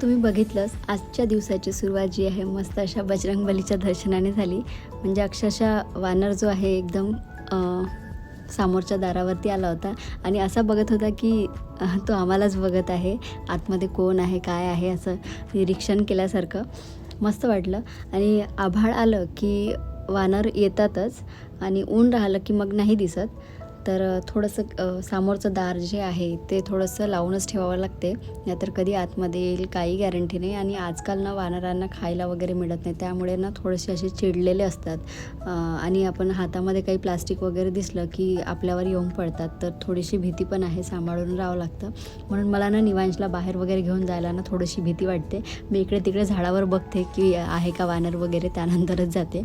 तुम्ही बघितलंच आजच्या दिवसाची सुरुवात जी आहे मस्त अशा बजरंगबलीच्या दर्शनाने झाली. म्हणजे अक्षरशः वानर जो आहे एकदम समोरच्या दारावरती आला होता. आणि असा बघत होता की तो आम्हालाच बघत आहे. आतमध्ये कोण आहे काय आहे असं निरीक्षण केल्यासारखं मस्त वाटलं. आणि आभाळ आलं की वानर येतातच. आणि ऊन राहिलं की मग नाही दिसत. तर थोडंसं समोरचं दार जे आहे ते थोडंसं लावूनच ठेवावं लागते. नाहीतर कधी आतमध्ये येईल काही गॅरंटी नाही आणि आजकाल ना वानरांना खायला वगैरे मिळत नाही. त्यामुळे ना थोडेसे असे चिडलेले असतात. आणि आपण हातामध्ये काही प्लास्टिक वगैरे दिसलं की आपल्यावर येऊन पडतात तर थोडीशी भीती पण आहे सांभाळून राहावं लागतं. म्हणून मला ना निवांशला बाहेर वगैरे घेऊन जायला ना थोडीशी भीती वाटते. मी इकडे तिकडे झाडावर बघते की आहे का वानर वगैरे त्यानंतरच जाते.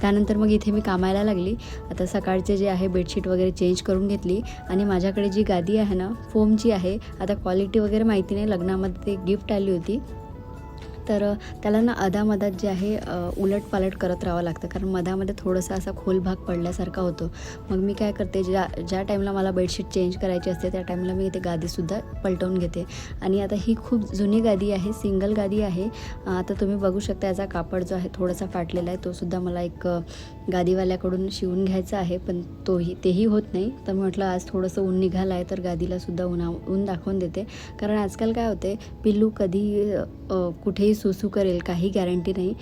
त्यानंतर मग इथे मी कामायला लागली. आता सकाळचे जे आहे बेडशीट वगैरे चेंज करून घेतली आणि माझ्याकडे जी गादी आहे ना फोमची आहे आता क्वालिटी वगैरे माहिती नाही लग्नामध्ये ते गिफ्ट आली होती. तर त्याला ना अधामधात जे आहे उलट उलटपालट करत राहावं लागतं. कारण मधामध्ये थोडंसं असा खोल भाग पडल्यासारखा होतो. मग मी काय करते ज्या ज्या टाईमला मला बेडशीट चेंज करायची असते त्या टाईमला मी ते गादीसुद्धा पलटवून घेते. आणि आता ही खूप जुनी गादी आहे सिंगल गादी आहे. आता तुम्ही बघू शकता याचा कापड जो आहे थोडासा फाटलेला आहे. तोसुद्धा मला एक गादीवाल्याकडून शिवून घ्यायचा आहे. पण तोही तेही होत नाही. तर म्हटलं आज थोडंसं ऊन निघालं आहे तर गादीलासुद्धा उन्हा ऊन दाखवून देते. कारण आजकाल काय होते पिल्लू कधी कुठेही सुसू करेल काही गॅरंटी नाही.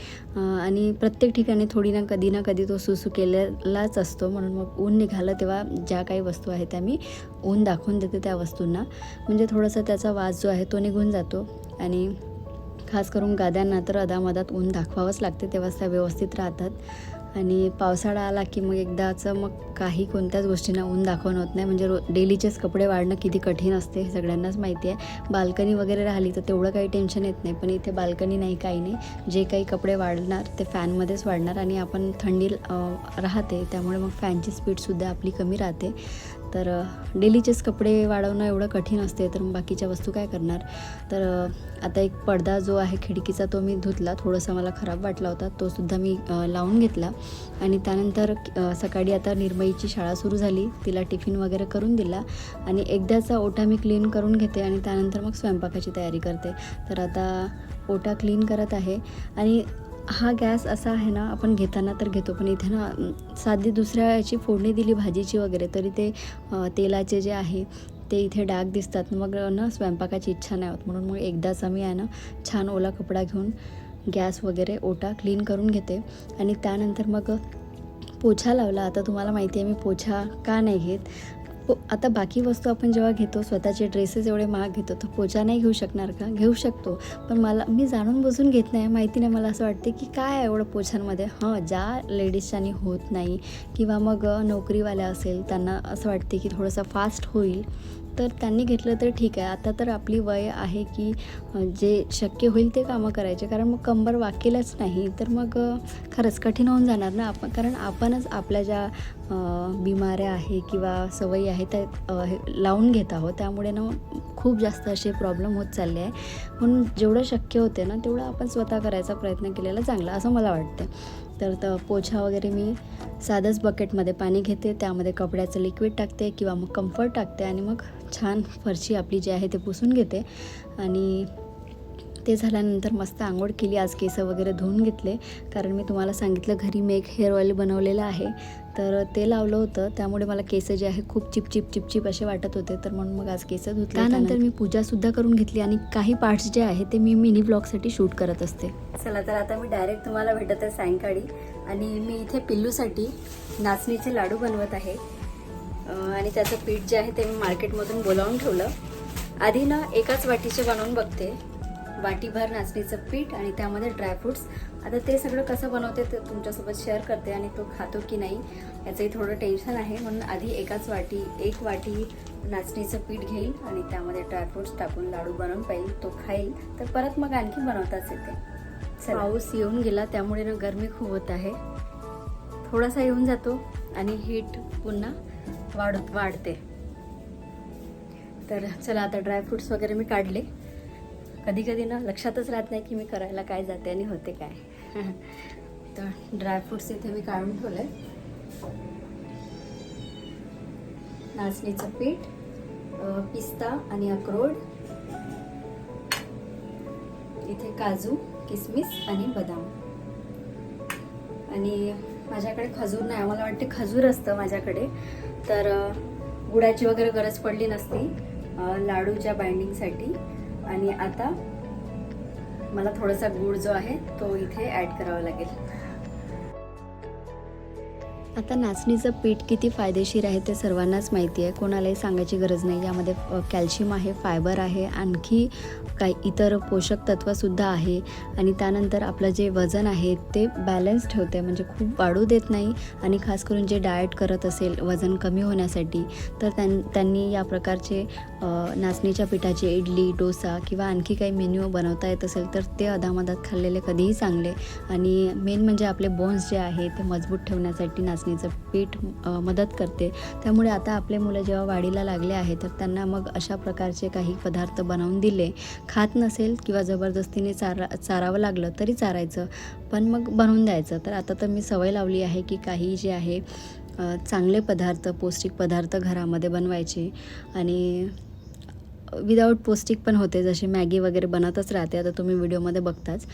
आणि प्रत्येक ठिकाणी थोडी ना कधी ना कधी तो सुसू केलेलाच असतो. म्हणून मग ऊन निघालं तेव्हा ज्या काही वस्तू आहेत त्या मी ऊन दाखवून देते त्या वस्तूंना. म्हणजे थोडासा त्याचा वास जो आहे तो निघून जातो. आणि खास करून गाद्यांना तर अदामदात ऊन दाखवावंच लागते तेव्हाच त्या व्यवस्थित राहतात. आणि पावसाळा आला की मग एकदाचं मग काही कोणत्याच गोष्टींना ऊन दाखवण होत नाही. म्हणजे रो डेलीचेच कपडे वाढणं किती कठीण असते हे सगळ्यांनाच माहिती आहे. बाल्कनी वगैरे राहिली तर तेवढं काही टेन्शन येत नाही. पण इथे बाल्कनी नाही काही नाही. जे काही कपडे वाढणार ते फॅनमध्येच वाढणार आणि आपण थंडी राहते. त्यामुळे मग फॅनची स्पीडसुद्धा आपली कमी राहते. तर डेलीचेच कपडे वाढवणं एवढं कठीण असते तर मग बाकीच्या वस्तू काय करणार? तर आता एक पडदा जो आहे खिडकीचा तो मी धुतला थोडासा मला खराब वाटला होता तो सुद्धा मी लावून घेतला. आणि त्यानंतर सकाळी आता निर्मईची शाळा सुरू झाली तिला टिफिन वगैरे करून दिला आणि एकदाचा ओटा मी क्लीन करून घेते आणि त्यानंतर मग स्वयंपाकाची तयारी करते. तर आता ओटा क्लीन करत आहे आणि हा गॅस असा आहे ना आपण घेताना तर घेतो पण इथे ना साधी दुसऱ्या याची फोडणी दिली भाजीची वगैरे तरी ते तेलाचे जे आहे ते इथे डाग दिसतात. मग ना स्वयंपाकाची इच्छा नाही होत. म्हणून मग एकदाच आम्ही आहे ना छान ओला कपडा घेऊन गॅस वगैरे ओटा क्लीन करून घेते. आणि त्यानंतर मग पोछा लावला. आता तुम्हाला माहिती आहे मी पोछा का नाही घेत? पो आता बाकी वस्तू आपण जेव्हा घेतो स्वतःचे ड्रेसेस एवढे महाग घेतो तर पोछा नाही घेऊ शकणार का? घेऊ शकतो. पण मला मी जाणून बुजून घेत नाही माहिती नाही. मला असं वाटते की काय आहे एवढं पोछांमध्ये हां ज्या लेडीजच्यानी होत नाही किंवा मग नोकरीवाल्या असेल त्यांना असं वाटते की थोडंसं फास्ट होईल. तर त्यांनी घेतलं तर ठीक आहे. आता तर आपली वय आहे की जे शक्य होईल ते कामं करायचे. कारण मग कंबर वाकेलच नाही. तर मग खरंच कठीण होऊन जाणार ना आपण? कारण आपणच आपल्या ज्या बिमाऱ्या आहे किंवा सवयी आहे त्या हे लावून घेत आहोत. त्यामुळे ना खूप जास्त असे प्रॉब्लेम होत चालले आहे. म्हणून जेवढं शक्य होते ना तेवढं आपण स्वतः करायचा प्रयत्न केलेला चांगला असं मला वाटतं तर पोछा वगैरे मी साधंच बकेटमध्ये पाणी घेते त्यामध्ये कपड्याचं लिक्विड टाकते किंवा मग कम्फर्ट टाकते आणि मग छान फरशी आपली जी आहे ते पुसून घेते. आणि ते झाल्यानंतर मस्त आंघोळ केली आज केस वगैरे धुवून घेतले. कारण मी तुम्हाला सांगितलं घरी मी एक हेअर ऑइल बनवलेलं आहे. तर ते लावलं होतं त्यामुळे मला केस जे आहे खूप चिपचिप चिपचिप असे वाटत होते. तर म्हणून मग आज केस धुतले त्यानंतर मी पूजासुद्धा करून घेतली आणि काही पार्ट्स जे आहे ते मी मिनी ब्लॉगसाठी शूट करत असते. चला तर आता मी डायरेक्ट तुम्हाला भेटत आहे सायंकाळी. आणि मी इथे पिल्लूसाठी नाचणीचे लाडू बनवत आहे. आणि त्याचं पीठ जे आहे ते मी मार्केटमधून बोलावून ठेवलं. आधी ना एकाच वाटीचे बनवून बघते. वाटीभर नाचणीचं पीठ आणि त्यामध्ये ड्रायफ्रुट्स आता ते सगळं कसं बनवते ते तुमच्यासोबत शेअर करते आणि तो खातो की नाही याचंही थोडं टेन्शन आहे. म्हणून आधी एकाच वाटी एक वाटी नाचणीचं पीठ घेईल आणि त्यामध्ये ड्रायफ्रुट्स टाकून लाडू बनवून पाहिजे तो खाईल. तर परत मग आणखी बनवताच येते. पाऊस येऊन गेला त्यामुळे ना गरमी खूप होत आहे. थोडासा येऊन जातो आणि हीट पुन्हा वाढत वाढते. तर चला आता ड्रायफ्रुट्स वगैरे मी काढले. कधी कधी ना लक्षातच राहत नाही की मी करायला काय जाते आणि होते काय. तर ड्रायफ्रुट्स इथे मी काढून ठेवले नाचणीचं पीठ पिस्ता आणि अक्रोड. इथे काजू. किसमिस आणि बदाम. आणि माझ्याकडे खजूर नाही आम्हाला वाटते खजूर असतं माझ्याकडे. तर गुडाची गुळाची वगैरे गरज पडली नसती लाडूच्या बाइंडिंगसाठी आणि आता मला थोडासा गुळ जो आहे तो इथे ॲड करावा लागेल. आता नाचणीचं पीठ किती फायदेशीर आहे ते सर्वांनाच माहिती आहे. कोणालाही सांगायची गरज नाही. यामध्ये कॅल्शियम आहे फायबर आहे आणखी काही इतर पोषक तत्वसुद्धा आहे. आणि त्यानंतर आपलं जे वजन आहे ते बॅलन्स ठेवते. म्हणजे खूप वाढू देत नाही आणि खास करून जे डाएट करत असेल वजन कमी होण्यासाठी तर त्यां त्यांनी या प्रकारचे नाचणीच्या पिठाचे इडली डोसा किंवा आणखी काही मेन्यू बनवता येत असेल तर ते अदामधात खाल्लेले कधीही चांगले. आणि मेन म्हणजे आपले बोन्स जे आहे ते मजबूत ठेवण्यासाठी नाच नाचणीचं पीठ मदत करते. त्यामुळे आता आपले मुलं जेव्हा वाढीला लागले आहे तर त्यांना मग अशा प्रकारचे काही पदार्थ बनवून दिले. खात नसेल किंवा जबरदस्तीने चारा चारावं लागलं तरी चारायचं पण मग बनवून द्यायचं. तर आता तर मी सवय लावली आहे की काही जे आहे चांगले पदार्थ पौष्टिक पदार्थ घरामध्ये बनवायचे आणि विदाऊट पौष्टिक पण होते जशी मॅगी वगैरे बनतच राहते आता तुम्ही व्हिडिओमध्ये बघताच.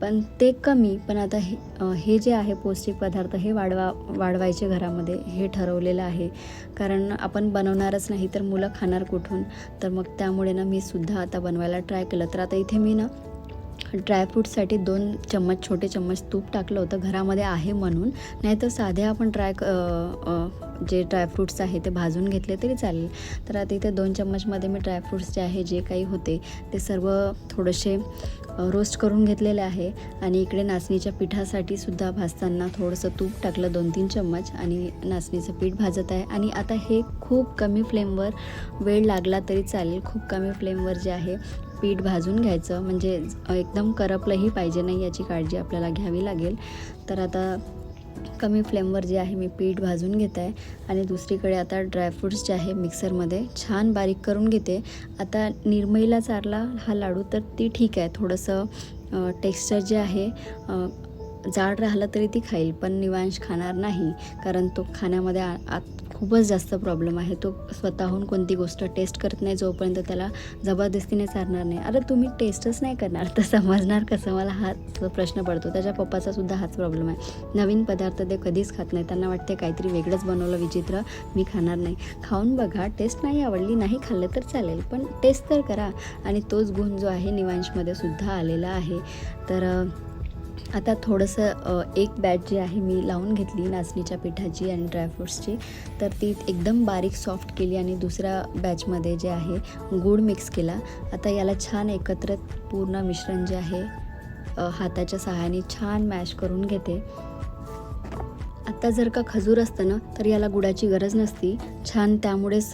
पण ते कमी पण आता हे हे जे आहे पौष्टिक पदार्थ हे वाढवा वाढवायचे घरामध्ये हे ठरवलेलं आहे. कारण आपण बनवणारच नाही तर मुलं खाणार कुठून? तर मग त्यामुळे ना मी सुद्धा आता बनवायला ट्राय केलं. तर आता इथे मी ना ड्रायफ्रूटसाठी दोन चम्मच छोटे चम्मच तूप टाकलं होतं. घरामध्ये आहे म्हणून. नाहीतर साधे आपण ट्राय जे ड्रायफ्रूट्स आहे ते भाजून घेतले तरी चालेल. तर आता इथे दोन चम्मचमध्ये मी ड्रायफ्रूट्स जे आहे जे काही होते ते सर्व थोडेसे रोस्ट करून घेतलेले आहे. आणि इकडे नाचणीच्या पिठासाठी सुद्धा भाजताना थोडंसं तूप टाकलं दोन तीन चम्मच. आणि नाचणीचं पीठ भाजत आहे. आणि आता हे खूप कमी फ्लेमवर वेळ लागला तरी चालेल. खूप कमी फ्लेमवर जे आहे पीठ भाजून घ्यायचं. म्हणजे एकदम करपलंही पाहिजे नाही याची काळजी आपल्याला घ्यावी लागेल. तर आता कमी फ्लेमवर जे आहे मी पीठ भाजून घेत. आहे आणि दुसरीकडे आता ड्रायफ्रूट्स जे आहे मिक्सरमध्ये छान बारीक करून घेते. आता निर्मईला चारला हा लाडू तर ती ठीक आहे. थोडंसं टेक्स्चर जे आहे जाड राहिलं तरी ती खाईल पण निवांश खाणार नाही. कारण तो खाण्यामध्ये आ- आत खूपच जास्त प्रॉब्लेम आहे. तो स्वतःहून कोणती गोष्ट टेस्ट करत नाही जोपर्यंत त्याला जबरदस्तीने चालणार नाही. अरे तुम्ही टेस्टच नाही करणार. तर समजणार कसं? मला हाच प्रश्न पडतो. त्याच्या पप्पाचा सुद्धा हाच प्रॉब्लेम आहे. नवीन पदार्थ ते कधीच खात नाही. त्यांना वाटते काहीतरी वेगळंच बनवलं विचित्र. मी खाणार नाही. खाऊन बघा. टेस्ट नाही आवडली नाही खाल्लं तर चालेल. पण टेस्ट तर करा. आणि तोच गुण जो आहे निवांशमध्ये सुद्धा आलेला आहे. तर आता थोडंसं एक बॅच जी आहे मी लावून घेतली नाचणीच्या पिठाची आणि ड्रायफ्रूट्सची तर ती एकदम बारीक सॉफ्ट केली आणि दुसऱ्या बॅचमध्ये जे आहे गूळ मिक्स केला. आता याला छान एकत्र पूर्ण मिश्रण जे आहे हाताच्या सहाय्याने छान मॅश करून घेते. आत्ता जर का खजूर असतं ना तर याला गुडाची गरज नसती. छान त्यामुळेच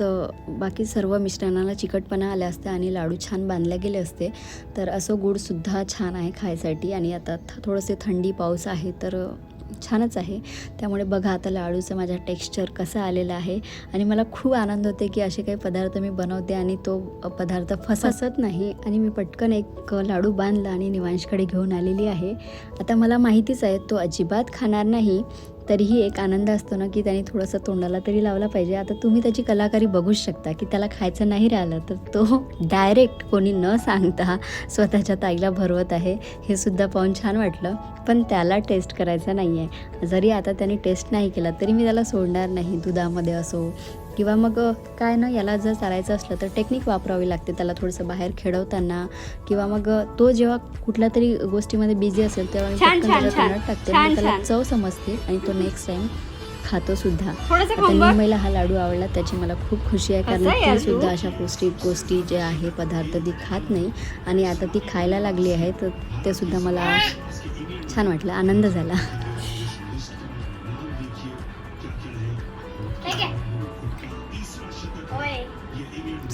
बाकी सर्व मिश्रणाला चिकटपणा आले असते आणि लाडू छान बांधले गेले असते. तर असं गुळसुद्धा छान आहे खायसाठी आणि आता थ- थोडंसे थंडी पाऊस आहे तर छानच आहे. त्यामुळे बघा आता लाडूचं माझा टेक्स्चर कसं आलेलं आहे. आणि मला खूप आनंद होते की असे काही पदार्थ मी बनवते आणि तो पदार्थ फसत नाही. आणि मी पटकन एक लाडू बांधला आणि निवांशकडे घेऊन आलेली आहे. आता मला माहितीच आहे तो अजिबात खाणार नाही. तरीही एक आनंद असतो ना की त्याने थोडंसं तोंडाला तरी लावला पाहिजे. आता तुम्ही त्याची कलाकारी बघूच शकता की त्याला खायचं नाही राहिलं तर तो डायरेक्ट कोणी न सांगता स्वतःच्या ताईला भरवत आहे. हे सुद्धा पाहून छान वाटलं. पण त्याला टेस्ट करायचा नाही आहे जरी आता त्याने टेस्ट नाही केला तरी मी त्याला सोडणार नाही. दुधामध्ये असो किंवा मग काय ना याला जर चालायचं असलं तर टेक्निक वापरावी लागते. त्याला थोडंसं बाहेर खेळवताना किंवा मग तो जेव्हा कुठल्या तरी गोष्टीमध्ये बिझी असेल तेव्हा मी पटकन टाकते. म्हणजे त्याला. चव समजते आणि तो नेक्स्ट टाइम खातो सुद्धा. निम्मईला हा लाडू आवडला त्याची मला खूप खुशी आहे. कारण ती सुद्धा? अशा पौष्टिक गोष्टी जे आहे पदार्थ ती खात नाही. आणि आता ती खायला लागली आहे तर ते सुद्धा मला छान वाटलं. आनंद झाला.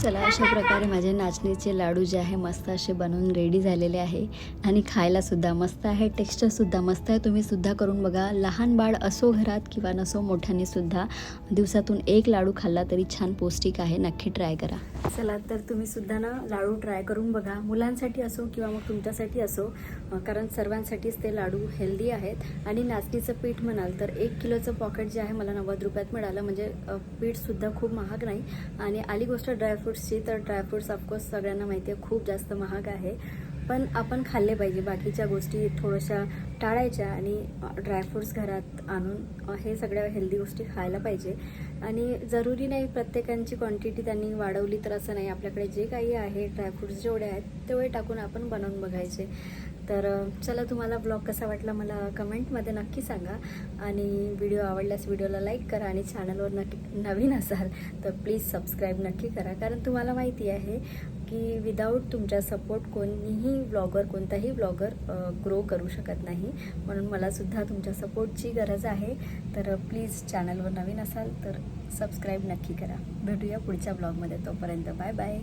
चला अशा प्रकारे माझे नाचणीचे लाडू जे आहे मस्त असे बनवून रेडी झालेले आहे. आणि खायला सुद्धा मस्त आहे टेक्स्चर सुद्धा मस्त आहे. तुम्ही सुद्धा करून बघा लहान बाळ असो घरात किंवा नसो मोठ्याने सुद्धा दिवसातून एक लाडू खाल्ला तरी छान पौष्टिक आहे. नक्की ट्राय करा. चला तर तुम्ही सुद्धा ना लाडू ट्राय करून बघा. मुलांसाठी असो किंवा मग तुमच्यासाठी असो कारण सर्वांसाठीच ते लाडू हेल्दी आहेत. आणि नाचणीचं पीठ म्हणाल तर एक किलोचं पॉकेट जे आहे मला नव्वद रुपयात मिळालं. म्हणजे पीठसुद्धा खूप महाग नाही. आणि आली गोष्ट ड्रायफ्रुट्सची तर ड्रायफ्रुट्स ऑफकोर्स सगळ्यांना माहिती आहे खूप जास्त महाग आहे. पण आपण खाल्ले पाहिजे. बाकीच्या गोष्टी थोड्याशा टाळायच्या आणि ड्रायफ्रूट्स घरात आणून हे सगळ्या हेल्दी गोष्टी खायला पाहिजे. आणि जरुरी नाही प्रत्येकांची क्वांटिटी त्यांनी वाढवली तर असं नाही. आपल्याकडे जे काही आहे ड्रायफ्रूट्स जेवढे आहेत तेवढे टाकून आपण बनवून बघायचे. तर चला तुम्हाला ब्लॉग कसा वाटला मला कमेंटमध्ये नक्की सांगा. आणि व्हिडिओ आवडल्यास व्हिडिओला लाईक करा आणि चॅनलवर नक्की नवीन असाल तर प्लीज सबस्क्राईब नक्की करा. कारण तुम्हाला माहिती आहे की विदाऊट तुमच्या सपोर्ट कोणीही ब्लॉगर कोणताही ब्लॉगर ग्रो करू शकत नाही. म्हणून मलासुद्धा तुमच्या सपोर्टची गरज आहे. तर प्लीज चॅनलवर नवीन असाल तर सबस्क्राईब नक्की करा. भेटूया पुढच्या ब्लॉगमध्ये तोपर्यंत बाय बाय